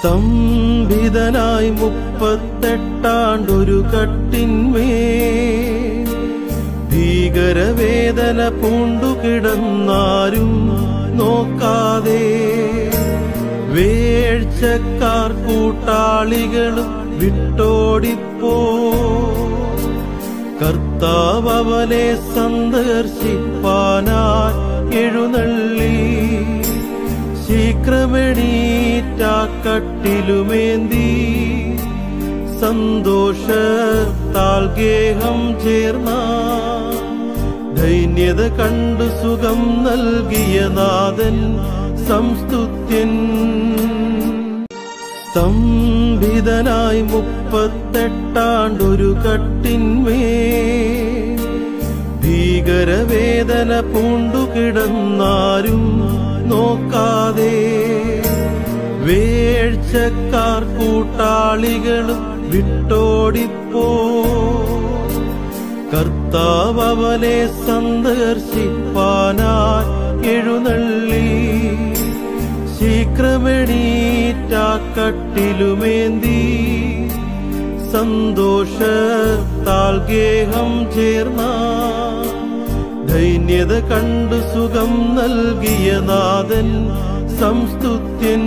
സ്തംഭിതനായി മുപ്പത്തെട്ടാണ്ടൊരു കട്ടിന്മേ ഭീകരവേദന പൂണ്ടുകിടന്നാരും നോക്കാതെ വേഴ്ചക്കാർ കൂട്ടാളികളും വിട്ടോടിപ്പോ കർത്താവ് അവനെ സന്ദർശിപ്പാനായി ശീഘ്രമെണീറ്റാ കട്ടിലുമേന്തി സന്തോഷത്താൽ ഗേഹം ചേർന്ന ധൈന്യത കണ്ടു സുഖം നൽകിയ നാഥൻ സംസ്തുത്യൻ. സ്തംഭിതനായി മുപ്പത്തെട്ടാണ്ടൊരു കട്ടിന്മേ ഭീകരവേദന പൂണ്ടുകിടന്നാരും നോക്കാതെ വേഴ്ചക്കാർ കൂട്ടാളികളും വിട്ടോടിപ്പോ. കർത്താവ് അവനെ സന്ദർശിപ്പാനായി എഴുന്നള്ളി. ശീക്രമണീറ്റാക്കട്ടിലുമേന്തി സന്തോഷത്താൽ ഗേഹം ചേർന്ന ദൈന്യത കണ്ടു സുഖം നൽകിയ നാഥൻ സംസ്തുത്യൻ